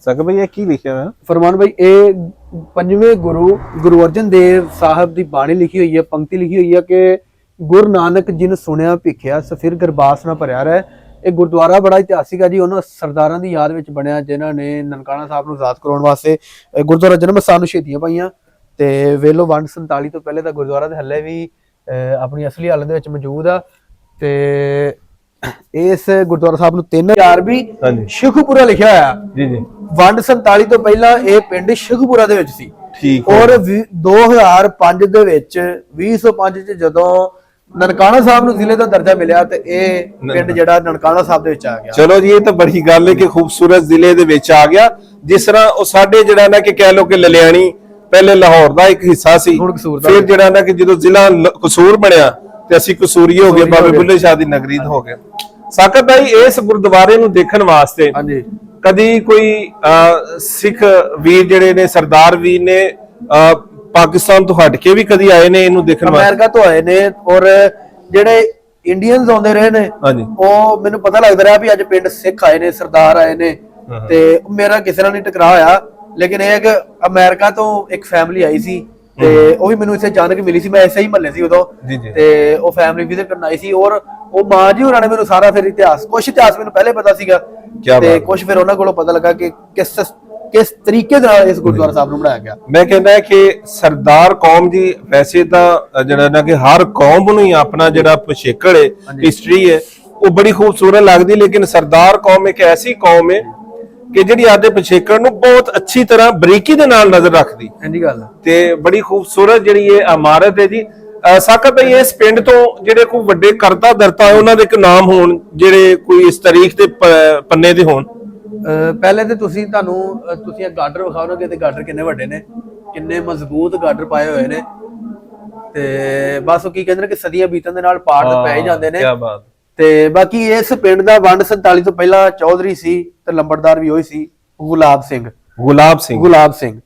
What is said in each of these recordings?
ਸਕ ਇਹ ਕੀ ਲਿਖਿਆ ਹੋਇਆ? ਫਰਮਾਨ ਭਾਈ ਇਹ ਪੰਜਵੇਂ ਗੁਰੂ ਗੁਰੂ ਅਰਜਨ ਦੇਵ ਸਾਹਿਬ ਦੀ ਬਾਣੀ ਲਿਖੀ ਹੋਈ ਹੈ ਪੰਕਤੀ ਲਿਖੀ ਹੋਈ ਹੈ ਕਿ ਗੁਰ ਨਾਨਕ ਜਿਨ ਸੁਣਿਆ ਭਿਖਿਆ ਸਫਿਰ ਗਰਬਾਸ ਨਾ ਭਰਿਆ ਰਹਿ। ਇਹ ਗੁਰਦੁਆਰਾ ਬੜਾ ਇਤਿਹਾਸਿਕ ਹੈ ਜੀ ਉਹਨਾਂ ਸਰਦਾਰਾਂ ਦੀ ਯਾਦ ਵਿੱਚ ਬਣਿਆ ਜਿਨ੍ਹਾਂ ਨੇ ਨਨਕਾਣਾ ਸਾਹਿਬ ਨੂੰ ਆਜ਼ਾਦ ਕਰਾਉਣ ਵਾਸਤੇ ਗੁਰਦੁਆਰਾ ਜਨਮ ਸਥਾਨ ਨੂੰ ਸ਼ਹੀਦੀਆਂ ਪਾਈਆਂ। ਤੇ ਵੇਲੋ ਵੰਡ 47 ਤੋਂ ਪਹਿਲੇ ਦਾ ਗੁਰਦੁਆਰਾ ਤੇ ਹੱਲੇ ਵੀ ਆਪਣੀ ਅਸਲੀ ਹਾਲਤ ਦੇ ਵਿੱਚ ਮੌਜੂਦ ਆ। ਤੇ ਇਸ ਗੁਰਦੁਆਰਾ ਸਾਹਿਬ ਨੂੰ 3000 ਵੀ ਸ਼ਿਖੂਪੁਰਾ ਲਿਖਿਆ ਹੋਇਆ। ਜੀ ਜੀ। ਵੰਡ 47 ਤੋਂ ਪਹਿਲਾਂ ਇਹ ਪਿੰਡ ਸ਼ਿਖਪੁਰਾ ਦੇ ਵਿੱਚ ਸੀ। ਠੀਕ ਔਰ ਵੀ- 2005 ਦੇ ਵਿੱਚ 2005 ਚ ਜਦੋਂ ਨਨਕਾਣਾ ਸਾਹਿਬ ਨੂੰ ਜ਼ਿਲ੍ਹੇ ਦਾ ਦਰਜਾ ਮਿਲਿਆ ਤੇ ਇਹ ਪਿੰਡ ਜਿਹੜਾ ਨਨਕਾਣਾ ਸਾਹਿਬ ਦੇ ਵਿੱਚ ਆ ਗਿਆ। ਚਲੋ ਜੀ ਇਹ ਤਾਂ ਬੜੀ ਗੱਲ ਹੈ ਕਿ ਖੂਬਸੂਰਤ ਜ਼ਿਲ੍ਹੇ ਦੇ ਵਿੱਚ ਆ ਗਿਆ। ਜਿਸ ਤਰ੍ਹਾਂ ਉਹ ਸਾਡੇ ਜਿਹੜਾ ਨਾ ਕਿ ਕਹਿ ਲੋ ਕਿ ਲਲਿਆਣੀ ਪਹਿਲੇ ਲਾਹੌਰ ਦਾ ਇੱਕ ਹਿੱਸਾ ਸੀ। ਫਿਰ ਜਿਹੜਾ ਨਾ ਕਿ ਜਦੋਂ ਜ਼ਿਲ੍ਹਾ ਕਸੂਰ ਬਣਿਆ ਤੇ ਅਸੀਂ ਕਸੂਰੀ ਹੋ ਗਏ ਬਾਬੇ ਬੁੱਲੇ ਸ਼ਾਹ ਦੀ ਨਗਰੀ ਹੋ ਗਏ। ਸਾਕਤ ਭਾਈ ਇਸ ਗੁਰਦੁਆਰੇ ਨੂੰ ਦੇਖਣ ਵਾਸਤੇ ਹਾਂਜੀ। ਕਦੀ ਕੋਈ ਸਿੱਖ ਵੀਰ ਜਿਹੜੇ ਨੇ ਸਰਦਾਰ ਵੀਰ ਨੇ ਪਾਕਿਸਤਾਨ ਤੋਂ ਹਟ ਕੇ ਵੀ ਕਦੀ ਆਏ ਨੇ ਇਹਨੂੰ ਦੇਖਣ ਵਾਸਤੇ? ਅਮਰੀਕਾ ਤੋਂ ਆਏ ਨੇ ਔਰ ਜਿਹੜੇ ਇੰਡੀਅਨਸ ਆਉਂਦੇ ਰਹੇ ਨੇ ਉਹ ਮੈਨੂੰ ਪਤਾ ਲੱਗਦਾ ਰਿਹਾ ਵੀ ਅੱਜ ਪਿੰਡ ਸਿੱਖ ਆਏ ਨੇ ਸਰਦਾਰ ਆਏ ਨੇ ਤੇ ਮੇਰਾ ਕਿਸੇ ਨਾਲ ਨਹੀਂ ਟਕਰਾਅ ਹੋਇਆ। ਲੇਕਿਨ ਇਹ ਹੈ ਕਿ ਅਮਰੀਕਾ ਤੋਂ ਇੱਕ ਫੈਮਿਲੀ ਆਈ ਸੀ। ਤੇ ਉਹ ਵੀ ਮੈਨੂੰ ਇੱਥੇ ਅਚਾਨਕ ਮਿਲੀ ਸੀ ਮੈਂ ਐਸੇ ਹੀ ਮਹੱਲੇ ਸੀ ਉਦੋਂ। ਜੀ ਜੀ। ਤੇ ਉਹ ਫੈਮਿਲੀ ਵਿਜ਼ਿਟ ਕਰਨ ਆਈ ਸੀ ਔਰ ਉਹ ਮਾਂ ਜੀ ਹੋਰਾਂ ਨੇ ਮੈਨੂੰ ਸਾਰਾ ਫਿਰ ਇਤਿਹਾਸ ਕੁਝ ਇਤਿਹਾਸ ਮੈਨੂੰ ਪਹਿਲੇ ਪਤਾ ਸੀਗਾ। ਕਿਆ ਤੇ ਬਾਤ। ਕੁਝ ਫਿਰ ਉਹਨਾਂ ਕੋਲੋਂ ਪਤਾ ਲੱਗਾ ਕਿ ਕਿਸ ਕਿਸ ਤਰੀਕੇ ਦੇ ਨਾਲ ਇਸ ਗੁਰਦੁਆਰਾ ਸਾਹਿਬ ਨੂੰ ਬਣਾਇਆ ਗਿਆ। ਮੈਂ ਕਹਿੰਦਾ ਕਿ ਸਰਦਾਰ ਕੌਮ ਦੀ ਵੈਸੇ ਤਾਂ ਜਿਹੜਾ ਨਾ ਕਿ ਹਰ ਕੌਮ ਨੂੰ ਹੀ ਆਪਣਾ ਜਿਹੜਾ ਪਛੇਕੜ ਹੈ ਹਿਸਟਰੀ ਹੈ ਉਹ ਬੜੀ ਖੂਬਸੂਰਤ ਲੱਗਦੀ ਲੇਕਿਨ ਸਰਦਾਰ ਕੌਮ ਇੱਕ ਐਸੀ ਕੌਮ ਹੈ ਕਿ ਜਿਹੜੀ ਆਦੇ ਪਛੇਕੜ ਨੂੰ ਬਹੁਤ ਅੱਛੀ ਤਰ੍ਹਾਂ ਬਰੀਕੀ ਦੇ ਨਾਲ ਨਜ਼ਰ ਰੱਖਦੀ। ਇੰਨੀ ਗੱਲ ਤੇ ਬੜੀ ਖੂਬਸੂਰਤ ਜਿਹੜੀ ਇਹ ਇਮਾਰਤ ਹੈ ਜੀ। ਅ, ਸਾਕਤ ਭਾਈ ਇਸ ਪਿੰਡ ਤੋਂ ਜਿਹੜੇ ਕੋਈ ਵੱਡੇ ਕਰਤਾ ਦਰਤਾ ਉਹਨਾਂ ਦੇ ਇੱਕ ਨਾਮ ਹੋਣ ਜਿਹੜੇ ਕੋਈ ਇਸ ਤਾਰੀਖ ਦੇ ਪੰਨੇ ਦੇ ਹੋਣ? ਪਹਿਲੇ ਤੇ ਤੁਸੀਂ ਤੁਹਾਨੂੰ ਤੁਸੀਂ ਇਹ ਗਾਡਰ ਵਿਖਾਓਗੇ ਤੇ ਗਾਡਰ ਕਿੰਨੇ ਵੱਡੇ ਨੇ ਕਿੰਨੇ ਮਜ਼ਬੂਤ ਗਾਡਰ ਪਾਏ ਹੋਏ ਨੇ। ਤੇ ਬਸ ਉਹ ਕੀ ਕਹਿੰਦੇ ਨੇ ਕਿ ਸਦੀਆਂ ਬੀਤਣ ਦੇ ਨਾਲ ਪਾੜ ਪੈ ਜਾਂਦੇ ਨੇ। ਕੀ ਬਾਤ। ਤੇ ਬਾਕੀ ਇਸ ਪਿੰਡ ਦਾ ਵੰਡ 47 ਤੋਂ ਪਹਿਲਾਂ ਚੌਧਰੀ ਸੀ ਤੇ ਲੰਬੜਦਾਰ ਵੀ ਹੋਈ ਸੀ ਗੁਲਾਬ ਸਿੰਘ। ਗੁਲਾਬ ਸਿੰਘ। ਗੁਲਾਬ ਸਿੰਘ।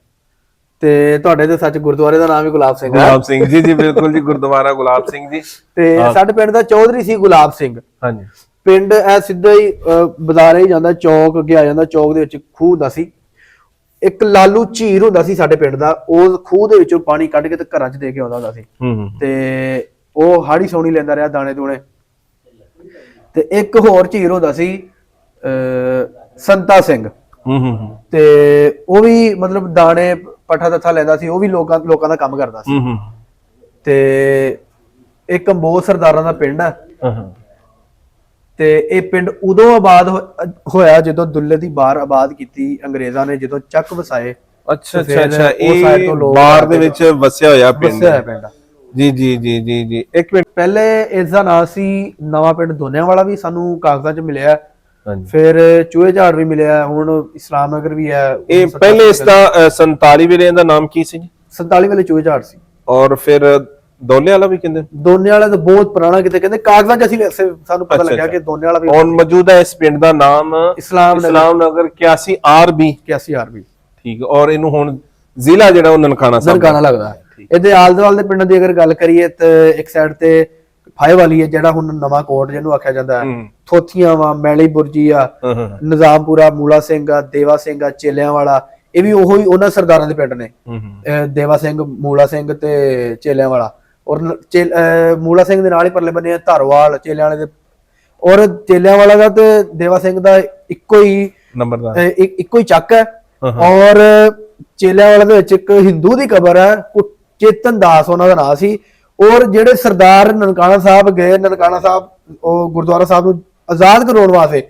ਤੇ ਤੁਹਾਡੇ ਤੇ ਸੱਚ ਗੁਰਦੁਆਰੇ ਦਾ ਨਾਮ ਵੀ ਗੁਲਾਬ ਸਿੰਘ ਹੈ। ਗੁਲਾਬ ਸਿੰਘ ਜੀ ਜੀ ਬਿਲਕੁਲ ਜੀ ਗੁਰਦੁਆਰਾ ਗੁਲਾਬ ਸਿੰਘ ਜੀ। ਤੇ ਸਾਡੇ ਪਿੰਡ ਦਾ ਚੌਧਰੀ ਸੀ ਗੁਲਾਬ ਸਿੰਘ। ਹਾਂਜੀ। ਪਿੰਡ ਐ ਸਿੱਧਾ ਹੀ ਬਾਜ਼ਾਰੇ ਹੀ ਜਾਂਦਾ ਚੌਕ ਅੱਗੇ ਆ ਜਾਂਦਾ ਚੌਕ ਦੇ ਵਿੱਚ ਖੂਹ ਹੁੰਦਾ ਸੀ। ਇੱਕ ਲਾਲੂ ਝੀਰ ਹੁੰਦਾ ਸੀ ਸਾਡੇ ਪਿੰਡ ਦਾ ਉਹ ਖੂਹ ਦੇ ਵਿੱਚੋਂ ਪਾਣੀ ਕੱਢ ਕੇ ਤੇ ਘਰਾਂ 'ਚ ਦੇ ਕੇ ਆਉਂਦਾ ਹੁੰਦਾ ਸੀ। ਹੂੰ ਹੂੰ ਤੇ ਉਹ ਹਾੜੀ ਸੋਣੀ ਲੈਂਦਾ ਰਿਹਾ ਦਾਣੇ ਦੂਣੇ ਤੇ ਇੱਕ ਹੋਰ ਝੀਰ ਹੁੰਦਾ ਸੀ ਅ ਸੰਤਾ ਸਿੰਘ। ਹੂੰ ਹੂੰ ਤੇ ਉਹ ਵੀ ਮਤਲਬ ਦਾਣੇ ਪੱਠਾ ਤੱਥਾ ਲੈਂਦਾ ਸੀ ਉਹ ਵੀ ਲੋਕਾਂ ਲੋਕਾਂ ਦਾ ਕੰਮ ਕਰਦਾ ਸੀ। ਹੂੰ ਹੂੰ। ਤੇ ਇਹ ਕੰਬੋਜ ਸਰਦਾਰਾਂ ਦਾ ਪਿੰਡ ਹਾਂ ਹਾਂ। ਤੇ ਇਹ ਪਿੰਡ ਉਦੋਂ ਆਬਾਦ ਹੋਇਆ ਜਦੋਂ ਦੁੱਲੇ ਦੀ ਬਾਰ ਆਬਾਦ ਕੀਤੀ ਅੰਗਰੇਜ਼ਾਂ ਨੇ ਜਦੋਂ ਚੱਕ ਵਸਾਏ। ਅੱਛਾ ਅੱਛਾ ਇਹ ਬਾਰ ਆ ਦੇ ਵਿੱਚ ਵਸਿਆ ਹੋਇਆ ਪਿੰਡ। ਵਸਿਆ ਹੋਇਆ ਪਿੰਡ ਆ। ਜੀ ਜੀ ਜੀ ਜੀ ਜੀ। ਇੱਕ ਮਿੰਟ। ਪਹਿਲੇ ਇਸ ਦਾ ਨਾਂ ਸੀ ਨਵਾਂ ਪਿੰਡ ਦੋਨਿਆਂ ਵਾਲਾ ਵੀ ਸਾਨੂੰ ਕਾਗਜ਼ਾਂ 'ਚ ਮਿਲਿਆ। ਹਾਂਜੀ। ਫਿਰ ਚੂਹੇ ਝਾੜ ਵੀ ਮਿਲਿਆ ਹੁਣ ਇਸਲਾਮ ਨਗਰ ਵੀ ਹੈ। ਇਹ ਪਹਿਲੇ ਇਸ ਦਾ ਅ, 47 ਵੀਰੇ ਦਾ ਨਾਮ ਕੀ ਸੀ ਜੀ? 47 ਵੇਲੇ ਚੂਹੇ ਝਾੜ ਸੀ। ਔਰ ਫਿਰ ਦੋਲੇ ਵਾਲਾ ਵੀ ਕਹਿੰਦੇ? ਦੋਨੇ ਵਾਲਾ ਤਾਂ ਬਹੁਤ ਪੁਰਾਣਾ ਕਿਤੇ ਕਹਿੰਦੇ। ਕਾਗਜ਼ਾਂ 'ਚ ਅਸੀਂ ਸਾਨੂੰ ਪਤਾ ਲੱਗਿਆ ਕਿ ਦੋਨੇ ਵਾਲਾ ਵੀ ਔਰ ਮੌਜੂਦਾ ਇਸ ਪਿੰਡ ਦਾ ਨਾਮ ਇਸਲਾਮ ਨਗਰ ਇਸਲਾਮ ਨਗਰ 81 ਆਰਬੀ। 81000 ਵੀ ਠੀਕ ਔਰ ਇਹਨੂੰ ਹੁਣ ਜ਼ਿਲ੍ਹਾ ਜਿਹੜਾ ਉਹ ਨਨਕਾਣਾ ਸਾਹਿਬ ਨਨਕਾਣਾ ਲੱਗਦਾ ਹੈ। ਇਹਦੇ ਆਲੇ ਦੁਆਲੇ ਦੇ ਪਿੰਡਾਂ ਦੀ ਅਗਰ ਗੱਲ ਕਰੀਏ ਤੇ ਇੱਕ ਸਾਈਡ ਤੇ ਫਾਏ ਵਾਲੀ ਹੈ ਜਿਹੜਾ ਹੁਣ ਨਵਾਂ ਕੋਟ ਜਿਹਨੂੰ ਆਖਿਆ ਜਾਂਦਾ ਹੈ। ਥੋਥੀਆਂ ਵਾ ਮੈਲੀ ਬੁਰਜੀ ਆ ਨਿਜ਼ਾਮਪੁਰਾ ਮੂਲਾ ਸਿੰਘ ਆ ਦੇਵਾ ਸਿੰਘ ਆ ਚੇਲਿਆਂ ਵਾਲਾ ਇਹ ਵੀ ਉਹੋ ਹੀ ਉਹਨਾਂ ਸਰਦਾਰਾਂ ਦੇ ਪਿੰਡ ਨੇ। ਦੇਵਾ ਸਿੰਘ ਮੂਲਾ ਸਿੰਘ ਤੇ ਚੇਲਿਆਂ ਵਾਲਾ ਔਰ ਮੂਲਾ ਸਿੰਘ ਦੇ ਨਾਲ ਹੀ ਪਰਲੇ ਬੰਨੇ ਆ ਧਰਵਾਲ ਚੇਲਿਆਂ ਵਾਲੇ ਦੇ ਔਰ ਚੇਲਿਆਂ ਵਾਲਾ ਦਾ ਤੇ ਦੇਵਾ ਸਿੰਘ ਦਾ ਇੱਕੋ ਹੀ ਨੰਬਰਦਾਰ। ਇੱਕ- ਇੱਕੋ ਹੀ ਚੱਕ ਹੈ। ਔਰ ਚੇਲਿਆਂ ਵਾਲੇ ਦੇ ਵਿੱਚ ਇੱਕ ਹਿੰਦੂ ਦੀ ਕਬਰ ਹੈ ਚੇਤਨ ਦਾਸ ਉਹਨਾਂ ਦਾ ਨਾਮ ਸੀ। ਔਰ ਜਿਹੜੇ ਸਰਦਾਰ ਨਨਕਾਣਾ ਸਾਹਿਬ ਗਏ ਨਨਕਾਣਾ ਸਾਹਿਬ ਉਹ ਗੁਰਦੁਆਰਾ ਸਾਹਿਬ ਨੂੰ ਆਜ਼ਾਦ ਕਰਵਾਉਣ ਵਾਸਤੇ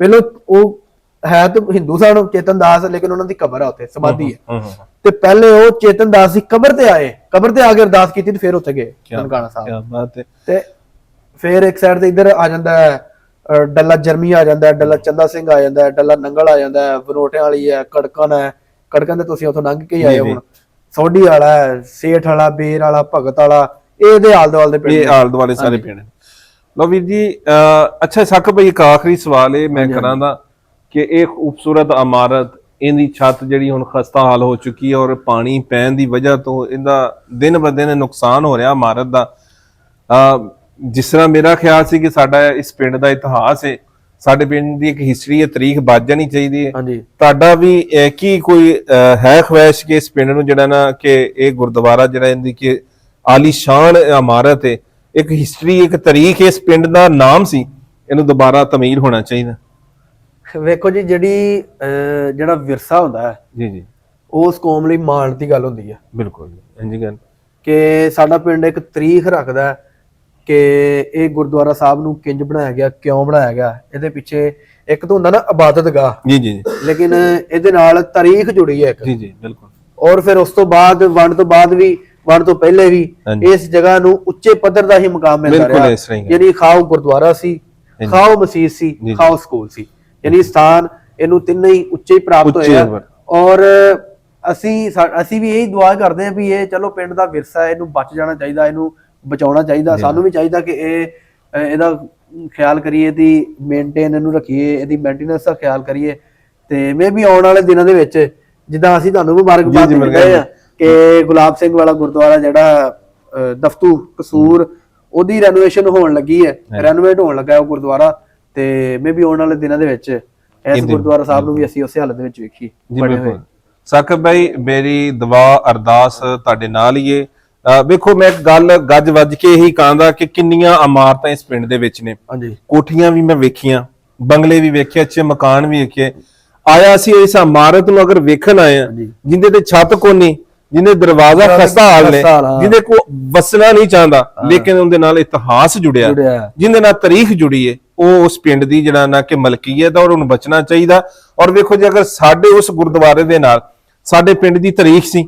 ਪਹਿਲਾਂ ਉਹ ਹੈ ਤਾਂ ਹਿੰਦੂ ਸਨ ਚੇਤਨ ਦਾਸ ਲੇਕਿਨ ਉਹਨਾਂ ਦੀ ਕਬਰ ਹੈ ਉੱਥੇ ਸਮਾਧੀ ਹੈ। ਤੇ ਪਹਿਲੇ ਉਹ ਚੇਤਨ ਦਾਸ ਦੀ ਕਬਰ ਤੇ ਆਏ ਕਬਰ ਤੇ ਆ ਕੇ ਅਰਦਾਸ ਕੀਤੀ ਤੇ ਫਿਰ ਉੱਥੇ ਗਏ ਨਨਕਾਣਾ ਸਾਹਿਬ। ਕੀ ਬਾਤ ਹੈ। ਤੇ ਫਿਰ ਇੱਕ ਸਾਈਡ ਤੇ ਇੱਧਰ ਆ ਜਾਂਦਾ ਹੈ ਡੱਲਾ ਜਰਮੀ ਆ ਜਾਂਦਾ ਹੈ ਡੱਲਾ ਚੰਦਾ ਸਿੰਘ ਆ ਜਾਂਦਾ ਹੈ ਡੱਲਾ ਨੰਗਲ ਆ ਜਾਂਦਾ ਹੈ ਬਨੋਟਿਆਂ ਵਾਲੀ ਹੈ ਕੜਕਨ ਹੈ। ਕੜਕਨ ਤੇ ਤੁਸੀਂ ਉੱਥੋਂ ਲੰਘ ਕੇ ਹੀ ਆਏ ਹੁਣ ਸੋਢੀ ਵਾਲਾ ਸੇਠ ਵਾਲਾ ਬੇਰ ਵਾਲਾ ਭਗਤ ਵਾਲਾ ਇਹ ਇਹਦੇ ਆਲ ਦੁਆਲ ਦੇ ਪਿੰਡ ਇਹ ਆਲ ਦੁਆਲੇ ਸਾਰੇ ਪਿੰਡ। ਲਓ ਵੀਰ ਜੀ ਅੱਛਾ ਸੱਕ ਭਾਈ ਇੱਕ ਆਖਰੀ ਸਵਾਲ ਇਹ ਮੈਂ ਕਰਾਂ ਦਾ ਕਿ ਇਹ ਖੂਬਸੂਰਤ ਇਮਾਰਤ ਇਹਦੀ ਛੱਤ ਜਿਹੜੀ ਹੁਣ ਖਸਤਾ ਹਾਲ ਹੋ ਚੁੱਕੀ ਹੈ ਔਰ ਪਾਣੀ ਪੈਣ ਦੀ ਵਜ੍ਹਾ ਤੋਂ ਇਹਦਾ ਦਿਨ ਬ ਦਿਨ ਨੁਕਸਾਨ ਹੋ ਰਿਹਾ ਇਮਾਰਤ ਦਾ। ਜਿਸ ਤਰ੍ਹਾਂ ਮੇਰਾ ਖਿਆਲ ਸੀ ਕਿ ਸਾਡਾ ਇਸ ਪਿੰਡ ਦਾ ਇਤਿਹਾਸ ਹੈ ਸਾਡੇ ਪਿੰਡ ਦੀ ਇੱਕ ਹਿਸਟਰੀ ਹੈ ਤਰੀਕ ਬਚ ਜਾਣੀ ਚਾਹੀਦੀ ਹੈ। ਹਾਂਜੀ। ਤੁਹਾਡਾ ਵੀ ਕੀ ਕੋਈ ਹੈ ਖਵਾਇਸ਼ ਕਿ ਇਸ ਪਿੰਡ ਨੂੰ ਜਿਹੜਾ ਨਾ ਕਿ ਇਹ ਗੁਰਦੁਆਰਾ ਜਿਹੜਾ ਇਹਦੀ ਕਿ ਆਲੀਸ਼ਾਨ ਇਮਾਰਤ ਹੈ ਇੱਕ ਹਿਸਟਰੀ ਇੱਕ ਤਾਰੀਖ ਇਸ ਪਿੰਡ ਦਾ ਨਾਮ ਸੀ ਇਹਨੂੰ ਦੁਬਾਰਾ ਤਮੀਰ ਹੋਣਾ ਚਾਹੀਦਾ। ਵੇਖੋ ਜੀ ਜਿਹੜੀ ਜਿਹੜਾ ਵਿਰਸਾ ਹੁੰਦਾ ਹੈ ਜੀ ਜੀ। ਉਸ ਕੌਮ ਲਈ ਮਾਣ ਦੀ ਗੱਲ ਹੁੰਦੀ ਹੈ। ਬਿਲਕੁਲ ਇੰਜੀ ਗੱਲ। ਕਿ ਸਾਡਾ ਪਿੰਡ ਇੱਕ ਤਰੀਖ ਰੱਖਦਾ ਹੈ ਕਿ ਇਹ ਗੁਰਦੁਆਰਾ ਸਾਹਿਬ ਨੂੰ ਕਿੰਜ ਬਣਾਇਆ ਗਿਆ ਕਿਉਂ ਬਣਾਇਆ ਗਿਆ ਇਹਦੇ ਪਿੱਛੇ ਇੱਕ ਤਾਂ ਹੁੰਦਾ ਨਾ ਇਬਾਦਤਗਾਹ ਜੀ ਜੀ ਲੇਕਿਨ ਇਹਦੇ ਨਾਲ ਤਾਰੀਖ ਜੁੜੀ ਹੈ ਇੱਕ ਜੀ ਜੀ ਬਿਲਕੁਲ ਔਰ ਫਿਰ ਉਸ ਤੋਂ ਬਾਅਦ ਵੰਡ ਤੋਂ ਬਾਅਦ ਵੀ ਵੰਡ ਤੋਂ ਪਹਿਲੇ ਵੀ। ਇਸ ਜਗ੍ਹਾ ਨੂੰ ਉੱਚੇ ਪੱਧਰ ਦਾ ਹੀ ਮਕਾਮ ਮਿਲਦਾ ਬਿਲਕੁਲ ਰਿਹਾ। ਯਾਨੀ ਖਾਓ ਗੁਰਦੁਆਰਾ ਸੀ। ਖਾਓ ਮਸਜਿਦ ਸੀ। ਖਾਓ ਸਕੂਲ ਸੀ ਯਾਨੀ ਸਥਾਨ ਇਹਨੂੰ ਤਿੰਨੇ ਹੀ ਉੱਚੇ ਹੀ ਪ੍ਰਾਪਤ ਹੋਏ। ਔਰ ਅਸੀਂ ਅਸੀਂ ਵੀ ਇਹੀ ਦੁਆ ਕਰਦੇ ਹਾਂ ਵੀ ਇਹ ਚਲੋ ਪਿੰਡ ਦਾ ਵਿਰਸਾ ਹੈ, ਇਹਨੂੰ ਬਚ ਜਾਣਾ ਚਾਹੀਦਾ ਇਹਨੂੰ ਬਚਾਉਣਾ ਚਾਹੀਦਾ ਸਾਨੂੰ ਵੀ ਚਾਹੀਦਾ ਕਿ ਇਹ ਇਹਦਾ ਖਿਆਲ ਕਰੀਏ ਦੀ ਮੇਨਟੇਨ ਇਹਨੂੰ ਰੱਖੀਏ ਇਹਦੀ ਮੇਨਟੇਨੈਂਸ ਦਾ ਖਿਆਲ ਕਰੀਏ। ਤੇ ਮੇ ਵੀ ਆਉਣ ਵਾਲੇ ਦਿਨਾਂ ਦੇ ਵਿੱਚ ਜਿੱਦਾਂ ਅਸੀਂ ਤੁਹਾਨੂੰ ਮੁਬਾਰਕਬਾਦ ਜੀ, ਦੇ ਰਹੇ ਆ ਕਿ ਗੁਲਾਬ ਸਿੰਘ ਵਾਲਾ ਗੁਰਦੁਆਰਾ ਜਿਹੜਾ ਦਫਤੂ ਕਸੂਰ ਉਹਦੀ ਰੈਨੋਵੇਸ਼ਨ ਹੋਣ ਲੱਗੀ ਹੈ ਰੈਨੋਵੇਟ ਹੋਣ ਲੱਗਾ ਉਹ ਗੁਰਦੁਆਰਾ। ਤੇ ਮੇ ਵੀ ਆਉਣ ਵਾਲੇ ਦਿਨਾਂ ਦੇ ਵਿੱਚ ਇਸ ਗੁਰਦੁਆਰਾ ਸਾਹਿਬ ਨੂੰ ਵੀ ਅਸੀਂ ਉਸੇ ਹਾਲਤ ਦੇ ਵਿੱਚ ਵੇਖੀ ਜੀ ਬਿਲਕੁਲ। ਸਾਕਬ ਭਾਈ ਮੇਰੀ ਦੁਆ ਅਰਦਾਸ ਤੁਹਾਡੇ ਨਾਲ ਹੀ ਹੈ ਅਹ ਵੇਖੋ ਮੈਂ ਇੱਕ ਗੱਲ ਗੱਜ ਵੱਜ ਕੇ ਹੀ ਕਹਾਂਦਾ ਕਿ ਕਿੰਨੀਆਂ ਇਮਾਰਤਾਂ ਇਸ ਪਿੰਡ ਦੇ ਵਿੱਚ ਨੇ ਹਾਂਜੀ ਕੋਠੀਆਂ ਵੀ ਮੈਂ ਵੇਖੀਆਂ ਬੰਗਲੇ ਵੀ ਵੇਖੇ ਅੱਛੇ ਮਕਾਨ ਵੀ ਵੇਖੇ ਆਇਆ ਸੀ ਇਸ ਇਮਾਰਤ ਨੂੰ ਅਗਰ ਵੇਖਣ ਆਏ ਆ ਹਾਂਜੀ। ਜਿੰਦੇ ਤੇ ਛੱਤ ਕੋਨੀ ਜਿੰਦੇ ਦਰਵਾਜ਼ਾ ਖਸਤਾ ਹਾਲ ਨੇ। ਜਿੰਦੇ ਕੋ ਵਸਣਾ ਨਹੀਂ ਚਾਹੁੰਦਾ ਲੇਕਿਨ ਉਹਦੇ ਨਾਲ ਇਤਿਹਾਸ ਜੁੜਿਆ। ਜਿੰਦੇ ਨਾਲ ਤਾਰੀਖ ਜੁੜੀ ਹੈ ਉਹ ਉਸ ਪਿੰਡ ਦੀ ਜਿਹੜਾ ਨਾ ਕਿ ਮਲਕੀਅਤ ਆ ਔਰ ਉਹਨੂੰ ਬਚਣਾ ਚਾਹੀਦਾ ਔਰ ਵੇਖੋ ਜੇ ਅਗਰ ਸਾਡੇ ਉਸ ਗੁਰਦੁਆਰੇ ਦੇ ਨਾਲ ਸਾਡੇ ਪਿੰਡ ਦੀ ਤਾਰੀਖ ਸੀ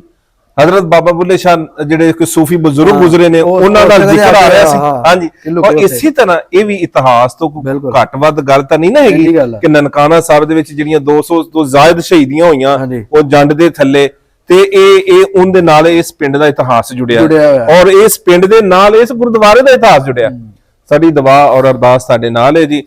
ਹਜ਼ਰਤ ਬਾਬਾ ਬੁੱਲੇ ਸ਼ਾਹ ਜਿਹੜੇ ਕੋਈ ਸੂਫੀ ਬਜ਼ੁਰਗ ਗੁਜ਼ਰੇ ਨੇ ਉਹ- ਉਹਨਾਂ ਉਹ ਦਾ ਜ਼ਿਕਰ ਆ ਰਿਹਾ ਸੀ ਹਾਂਜੀ ਔਰ ਇਸੇ ਤਰ੍ਹਾਂ ਇਹ ਵੀ ਇਤਿਹਾਸ ਤੋਂ। ਘੱਟ ਵੱਧ ਗੱਲ ਤਾਂ ਨਹੀਂ ਨਾ ਹੈਗੀ। ਕਿ ਨਨਕਾਣਾ ਸਾਹਿਬ ਦੇ ਵਿੱਚ ਜਿਹੜੀਆਂ 200 ਤੋਂ ਜ਼ਾਇਦ ਸ਼ਹੀਦੀਆਂ ਹੋਈਆਂ। ਉਹ ਜੰਡ ਦੇ ਥੱਲੇ ਤੇ ਇਹ ਇਹ ਉਹਦੇ ਨਾਲ ਇਸ ਪਿੰਡ ਦਾ ਇਤਿਹਾਸ ਜੁੜਿਆ। ਔਰ ਇਸ ਪਿੰਡ ਦੇ ਨਾਲ ਇਸ ਗੁਰਦੁਆਰੇ ਦਾ ਇਤਿਹਾਸ ਜੁੜਿਆ ਸਾਡੀ ਦੁਆ ਔਰ ਅਰਦਾਸ ਸਾਡੇ ਨਾਲ ਹੈ ਜੀ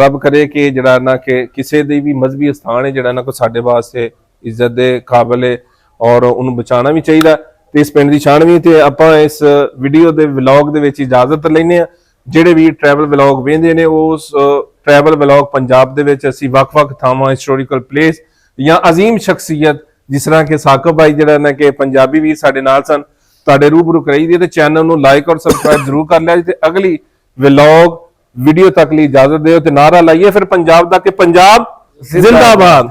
ਰੱਬ ਕਰੇ ਕਿ ਜਿਹੜਾ ਨਾ ਕਿ ਕਿਸੇ ਦੇ ਵੀ ਮਜ਼ਬੀ ਸਥਾਨ ਹੈ ਜਿਹੜਾ ਨਾ ਕੋ ਸਾਡੇ ਵਾਸਤੇ ਇੱਜ਼ਤ ਦੇ ਕਾਬਲ ਹੈ ਔਰ ਉਹਨੂੰ ਬਚਾਉਣਾ ਵੀ ਚਾਹੀਦਾ ਤੇ ਇਸ ਪਿੰਡ ਦੀ ਛਾਣਵੀ ਤੇ ਆਪਾਂ ਇਸ ਵੀਡੀਓ ਦੇ ਵਲੌਗ ਦੇ ਵਿੱਚ ਇਜਾਜ਼ਤ ਲੈਨੇ ਆ ਜਿਹੜੇ ਵੀ ਟਰੈਵਲ ਵਲੌਗ ਵੇਖਦੇ ਨੇ ਉਸ ਟਰੈਵਲ ਵਲੌਗ ਪੰਜਾਬ ਦੇ ਵਿੱਚ ਅਸੀਂ ਵੱਖ-ਵੱਖ ਥਾਵਾਂ ਹਿਸਟੋਰੀਕਲ ਪਲੇਸ ਜਾਂ ਅਜ਼ੀਮ ਸ਼ਖਸੀਅਤ, ਜਿਸ ਤਰ੍ਹਾਂ ਕਿ ਸਾਕਬ ਭਾਈ ਜਿਹੜਾ ਨਾ ਕਿ ਪੰਜਾਬੀ ਵੀ ਸਾਡੇ ਨਾਲ ਸਨ, ਤੁਹਾਡੇ ਰੂਬਰੂ ਕਰਾਈ ਦੀ ਤੇ ਚੈਨਲ ਨੂੰ ਲਾਈਕ ਔਰ ਸਬਸਕ੍ਰਾਈਬ ਜ਼ਰੂਰ ਕਰ ਲਿਆ ਜੀ ਤੇ ਅਗਲੀ ਵਲੌਗ ਵੀਡੀਓ ਤੱਕ ਲਈ ਇਜਾਜ਼ਤ ਦਿਓ ਤੇ ਨਾਰਾ ਲਾਈਏ ਫਿਰ ਪੰਜਾਬ ਦਾ ਕਿ ਪੰਜਾਬ ਜ਼ਿੰਦਾਬਾਦ।